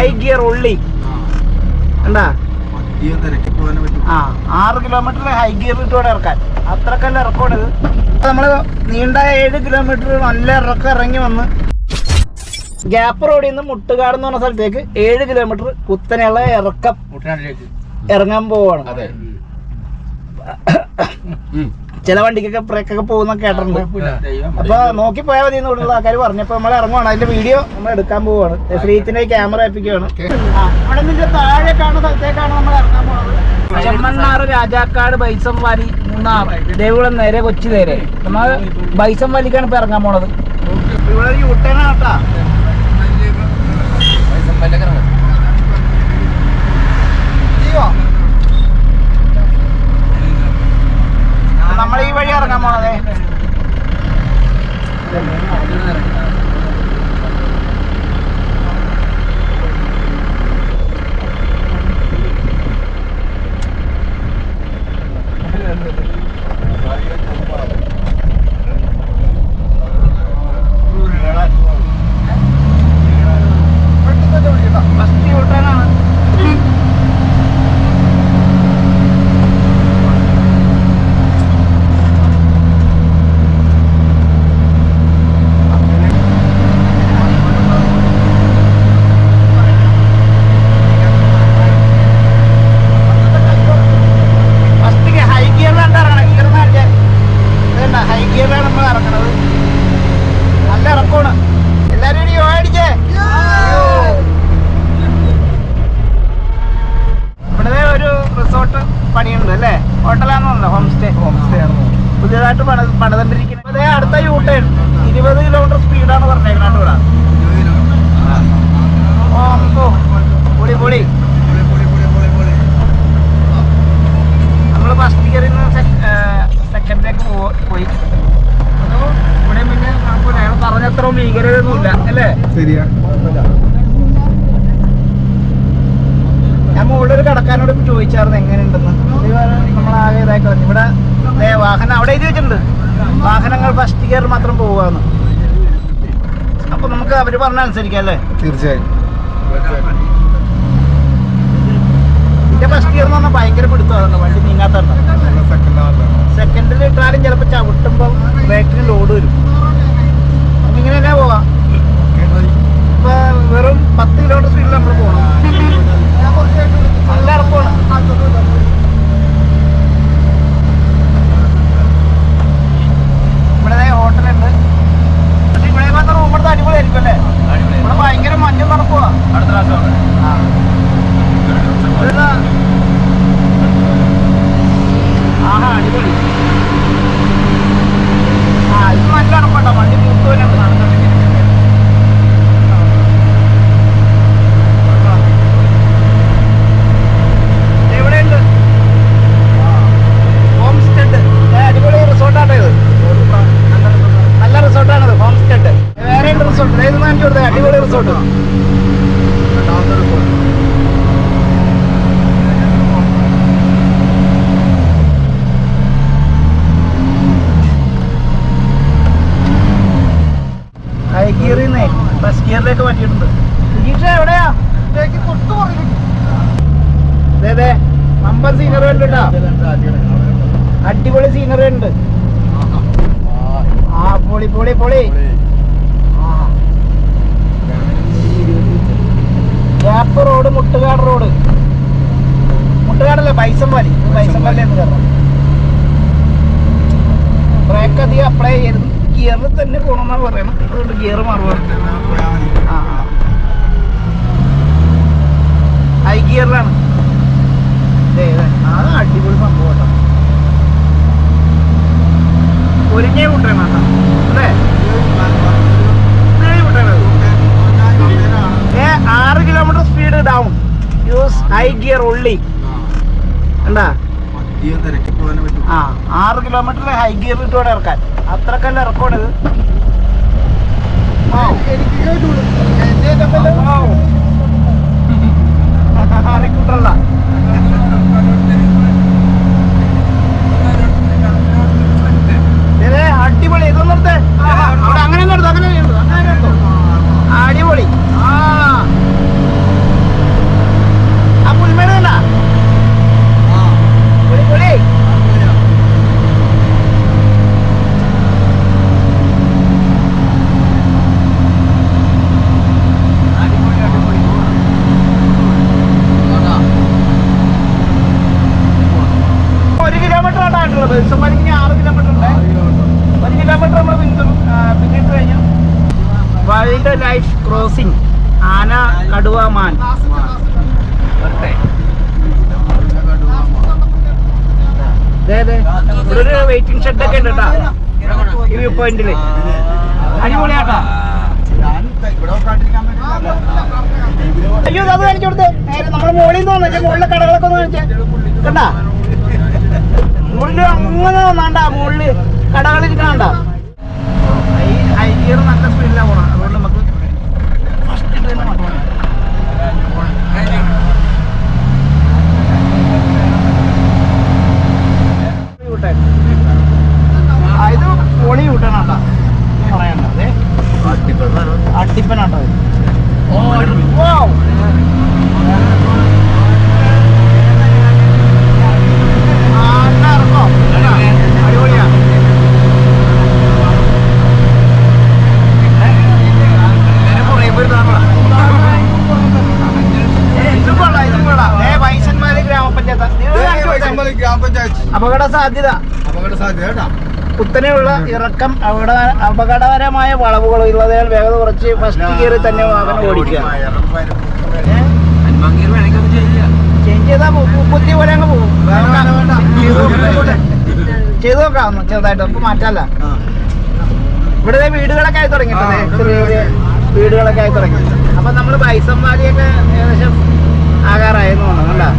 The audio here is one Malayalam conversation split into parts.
ഹൈ ഗിയർ ഉള്ളി എന്താ ആ ആറ് കിലോമീറ്റർ ഹൈ ഗിയർ ഇട്ടോടെ ഇറക്കാൻ. അത്രക്കല്ല ഇറക്കമാണ് ഇത് നമ്മൾ നീണ്ട ഏഴ് കിലോമീറ്റർ നല്ല ഇറക്കം ഇറങ്ങി വന്ന് ഗ്യാപ്പ് റോഡിൽ നിന്ന് മുട്ടുകാട് എന്ന് പറഞ്ഞ സ്ഥലത്തേക്ക് ഏഴ് കിലോമീറ്റർ കുത്തനെയുള്ള ഇറക്കം ഇറങ്ങാൻ പോവാണ്. അതെ. ചില വണ്ടിക്കൊക്കെ ബ്രേക്കൊക്കെ പോകുന്ന കേട്ടിട്ടുണ്ട്. അപ്പൊ നോക്കി പോയാൽ മതി എന്നുള്ള ആൾക്കാർ പറഞ്ഞപ്പോ നമ്മൾ ഇറങ്ങുവാണ്. അതിന്റെ വീഡിയോ നമ്മൾ എടുക്കാൻ പോവാണ്. ശ്രീത്തിന്റെ ക്യാമറ ഏൽപ്പിക്കുകയാണ്. അവിടെ നിന്റെ സ്ഥലത്തേക്കാണ് നമ്മൾ ഇറങ്ങാൻ പോകുന്നത് ചെമ്മണ്ണാറ് രാജാക്കാട് ബൈസം വാലി മൂന്നാർ. ദേവികുളം നേരെ കൊച്ചി നേരെ. നമ്മൾ ബൈസം വാലിക്കാണ് ഇപ്പൊ ഇറങ്ങാൻ പോണത്. ഇവിടെ ഒരു യൂട്ടേണാണ് കേട്ടാ നമ്മൾ ഈ വഴി ഇറങ്ങാൻ പോണതേ ഫസ്റ്റ് യൂട്ടേണാണ് ഫസ്റ്റ് ഹൈ ഗിയറിലാണ് ഇറങ്ങണം ഗിയർ കാണിച്ചാൽ ഇതല്ല ഹൈ ഗിയറിലാണ് നമ്മൾ ഇറങ്ങണത് നല്ല ഇറക്കമാണ് എല്ലാരും ഇനി ഓടിച്ചേ ഇവിടെ ഒരു റിസോർട്ട് പണിയുണ്ട് അല്ലേ ഹോട്ടലാണെന്നല്ലോ ഹോം സ്റ്റേ ഹോം സ്റ്റേ ആണ് പുതിയതായിട്ട് പണ പണിതണ്ടിരിക്കുന്നത് അതേ അടുത്ത യൂട്ടേൺ ഇരുപത് കിലോമീറ്റർ സ്പീഡാണ് പറഞ്ഞേക്കുന്നത് ഇവിടെ. ഓ. പൊളി പൊളി. നമ്മൾ ഫസ്റ്റ് ഗിയറിൽ നിന്ന് സെക്കൻഡിലേക്ക് പോയി. അപ്പോൾ ഇവിടെ പിന്നെ കുഴപ്പമില്ല അയാൾ പറഞ്ഞത്രയും ഭീകരതൊന്നുമില്ല അല്ലേ? ശരിയാ. ഞാൻ മുകളിൽ ഒരു കടക്കാരോട് ചോദിച്ചായിരുന്നു എങ്ങനെയുണ്ടെന്ന്. നമ്മളാകെ ഇതായി കളഞ്ഞു. ഇവിടെ വാഹനം അവിടെ എഴുതി വെച്ചിട്ടുണ്ട്. വാഹനങ്ങൾ ഫസ്റ്റ് ഗിയർ മാത്രം പോവുകയാണ്. അപ്പൊ നമുക്ക് അവർ പറഞ്ഞ അനുസരിക്കല്ലേ തീർച്ചയായും. എന്റെ ഫസ്റ്റ് ഗിയർ എന്ന് പറഞ്ഞാൽ ഭയങ്കര പിടുത്തമാണ് വണ്ടി നീങ്ങാത്ത സെക്കൻഡിൽ ഇട്ടാലും ചിലപ്പോൾ ചവിട്ടുമ്പോൾ ബ്രേക്കിന് ലോഡ് വരും അപ്പൊ ഇങ്ങനെ തന്നെ പോവാം ഇപ്പൊ വെറും പത്ത് കിലോമീറ്റർ സ്പീഡിൽ നമ്മൾ പോകണം നല്ല ഇറക്കമാണ് ഇവിടെ ഹോട്ടലുണ്ട് പക്ഷെ ഇവിടെ വന്ന റൂം എടുത്ത് അടിപൊളിയായിരിക്കും അല്ലേ ഇവിടെ ഭയങ്കര മഞ്ഞും തണുപ്പുവാ അടുത്ത പ്രാവശ്യം ആ. ഇവിടുന്ന് ആഹാ അടിപൊളി ആ ഇത് നല്ല തണുപ്പുണ്ടോ വണ്ടി മൂത്തുപോലുണ്ട് നടന്നിട്ട് എവിടെയുണ്ട് ഹോം സ്റ്റെഡ് അടിപൊളി റിസോർട്ടാട്ടോ ഇത് നല്ല റിസോർട്ടാണത് ഹോം സ്റ്റെഡ് വേറെ ഉണ്ട് റിസോർട്ട് ഇത് കാണിച്ചു കൊടുത്തത് അടിപൊളി റിസോർട്ട്. ഹൈ ഗിയറിൽ നിന്നേ ഫസ്റ്റ് ഗിയറിലേക്ക് മാറ്റിയിട്ടുണ്ട് സുജീഷ എവിടെയാ ദേ, വമ്പൻ സീനറി ഉണ്ട് കേട്ടോ അടിപൊളി സീനറി ഉണ്ട്. ആ പൊളി പൊളി. പൊളി. ഗ്യാപ്പ് റോഡ് മുട്ടുകാട് റോഡ് മുട്ടുകാടല്ലേ? ബൈസംവാലി ബൈസംവാലി എന്ന് കയറണം ബ്രേക്ക് അധികം അപ്ലൈ ചെയ്യരുത്. ഗിയറിൽ തന്നെ പോകണമെന്നാണ് പറയണം. അതുകൊണ്ട് ഗിയർ മാറുകയാണ് ആ ഹൈ ഗിയറിലാണ് അത് അടിപൊളി സംഭവം കേട്ടോ. ഒരുങ്ങേ കൊണ്ടുവരണം കേട്ടോ അല്ലേ? ആറ് kilometre speed down use high gear ഉള്ളി എന്താ? ആ ആറ് കിലോമീറ്റർ ഹൈ ഗിയർ ഇട്ടോടെ ഇറക്കാൻ. അത്രക്കല്ല. ഇതേ? അടിപൊളി. ഇതൊന്നും എടുത്തേ. അവിടെ അങ്ങനെ നിർത്തും അങ്ങനെ നിർത്തും അങ്ങനെ അടിപൊളി. വൈൽഡ് ലൈഫ് ക്രോസിംഗ് ആന കടുവ മാൻ. ദേ, ദേ. ഇവിടെ ഒരു വെയിറ്റിംഗ് ഒക്കെ ഉണ്ട് ഈ വ്യൂ പോയിന്റിൽ അടിപൊളിയാട്ടാ. അയ്യോ അത് കാണിച്ചു കൊടുത്ത്. നമ്മുടെ മുകളിൽ നിന്ന് വന്നേ. മുകളിലെ കടകളൊക്കെ ഒന്ന് കാണിച്ചേ. കണ്ടാ? മുകളിൽ അങ്ങനെ വന്നാണ്ടാ മുകളിൽ കടകളിൽ കാണണ്ട? ഹൈഗിയർ നല്ല സ്പീഡിലാണ് പോണം അതുകൊണ്ട് നമുക്ക് ഫസ്റ്റ് തന്നെ ആ, ഇത് പൊളി കൂട്ടണാട്ടാ പറയണ്ട അതെ അട്ടിപ്പനാട്ടോ ഇത്. Wow. ആ, എന്നാ ഇറങ്ങോ? കേട്ടാ? അടിപൊളിയാ. ഇതും കൊള്ളാം, ഇതും കൊള്ളാം. ദേ, വൈശന്മാര് ഗ്രാമപഞ്ചായത്ത് ഇത് കാണിച്ചു കൊടുത്തേ. ഗ്രാമപഞ്ചായത്ത് അപകട സാധ്യത. അപകട സാധ്യത കേട്ടാ. കുത്തനെയുള്ള ഇറക്കം അവിടെ അപകടകരമായ വളവുകൾ ഉള്ളതിനാൽ വേഗത കുറച്ച് ഫസ്റ്റ് ഗിയറിൽ തന്നെ വാഹനം ഓടിക്കുക. ചേഞ്ച് ചെയ്താൽ മുപ്പത്തി പോലെ അങ്ങ് പോകും. ചെയ്തു നോക്കാം ചെറുതായിട്ട്. നമുക്ക് മാറ്റാല്ല. ഇവിടെ വീടുകളൊക്കെ ആയി തുടങ്ങിയിട്ടുണ്ട് ചെറിയ ചെറിയ വീടുകളൊക്കെ ആയി തുടങ്ങി. അപ്പൊ നമ്മൾ ബൈസന്മാരിയൊക്കെ ഏകദേശം ആകാറായെന്ന് തോന്നുന്നു കണ്ടാ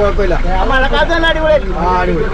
കുഴപ്പമില്ല. ആ മഴക്കാലത്ത് നല്ല അടിപൊളിയായിരിക്കും. ആ അടിപൊളി.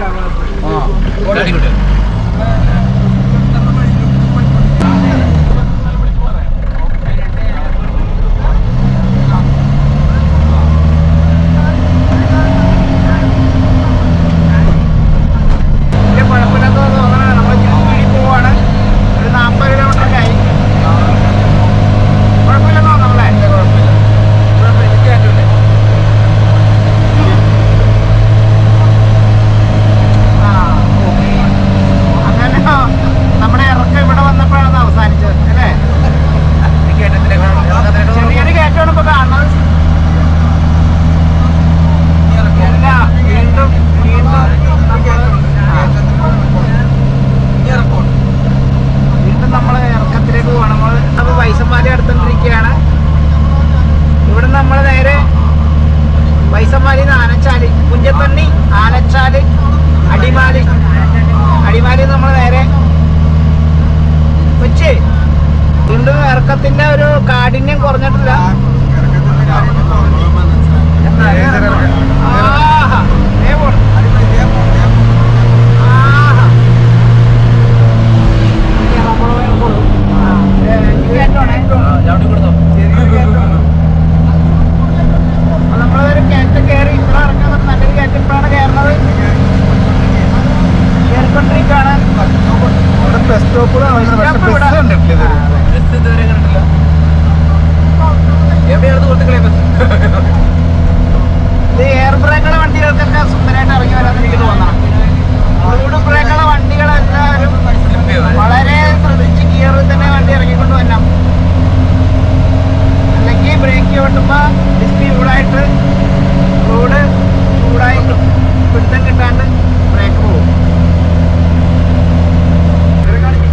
ഇറങ്ങി വരാമെന്ന് റോഡ് ബ്രേക്കുള്ള വണ്ടികളെല്ലാവരും വളരെ ശ്രദ്ധിച്ച് ഗിയറിൽ തന്നെ വണ്ടി ഇറങ്ങിക്കൊണ്ട് വരണം അല്ലെങ്കിൽ ബ്രേക്ക് ചവിട്ടുമ്പോൾ ഡിസ്ക് ചൂടായിട്ട് റോഡ് ചൂടായി പിടുത്തം കിട്ടാണ്ട് ബ്രേക്ക് പോകും.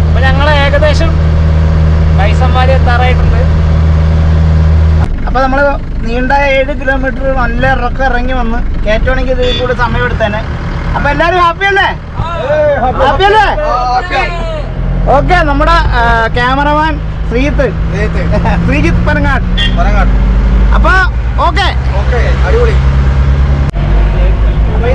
അപ്പൊ ഞങ്ങൾ ഏകദേശം പൈസന്മാര് എത്താറായിട്ടുണ്ട്. അപ്പൊ നമ്മൾ നീണ്ട ഏഴ് കിലോമീറ്റർ നല്ല ഇറക്കം ഇറങ്ങി വന്ന്. കയറ്റുവാണെങ്കിൽ ഇതിൽ കൂടി സമയം എടുത്തേനെ അപ്പൊ എല്ലാരും ഹാപ്പി അല്ലേ? ഹാപ്പി അല്ലേ? ഓക്കെ നമ്മുടെ ക്യാമറമാൻ ശ്രീജിത്ത്. ശ്രീജിത്ത്. പനങ്ങാട്. അപ്പൊ ഓക്കെ അടിപൊളി. അപ്പൊ